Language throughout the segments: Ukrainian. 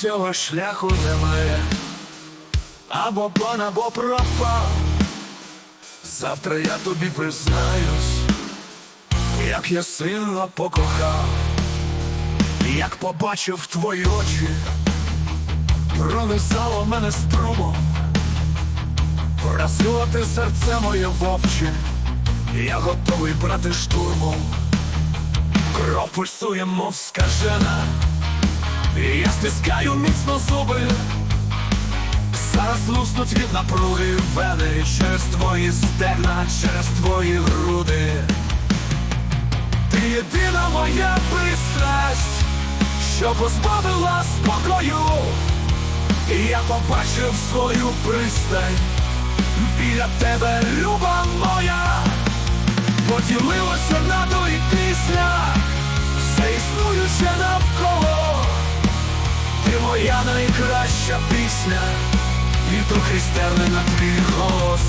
цього шляху немає. Або пан, або пропав. Завтра я тобі признаюсь, як я сильно покохав, як побачив твої очі, пронизало мене струмом, Вразило ти серце моє вовче, я готовий брати штурмом, кров пульсує, мов скажена, і я стискаю міцно зуби. Зараз луснуть від напруги вени через твої стегна, через твої груди. Ти єдина моя пристрасть, що позбавила спокою, і я побачив свою пристань біля тебе, люба моя, поділилося на моя найкраща пісня, і трохи стерне на твій голос.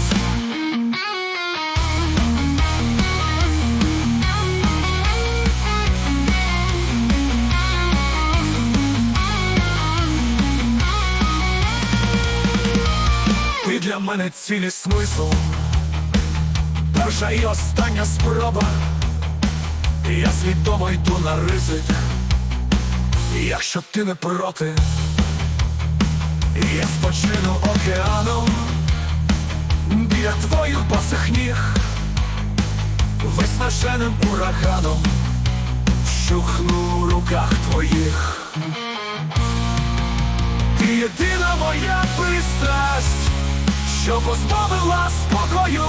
Ти для мене цілі смисл, перша і остання спроба. Я свідомо йду на ризик, якщо ти не проти. Я спочину океаном біля твоїх босих ніг, виснаженим ураганом, вщухну у руках твоїх. Ти єдина моя пристрасть, що позбавила спокою.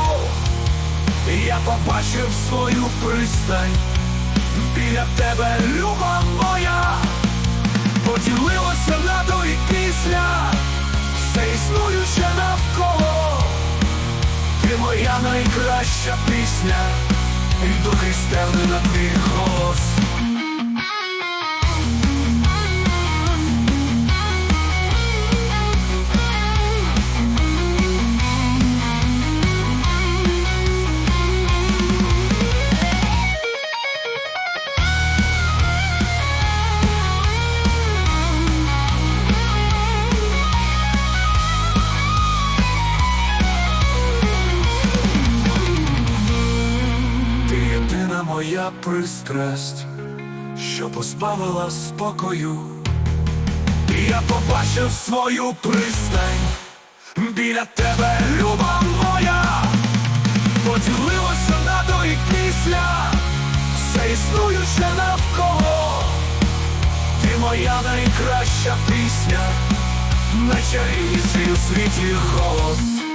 Я побачив свою пристань біля тебе, люба моя і все існуюче навколо, ти моя найкраща пісня, і духи стерли на твій голос. Моя пристрасть, що позбавила спокою. Я побачив свою пристань біля тебе, люба моя, поділилося на до і після, все існуюче навколо. Ти моя найкраща пісня, найчарівніший у світі голос.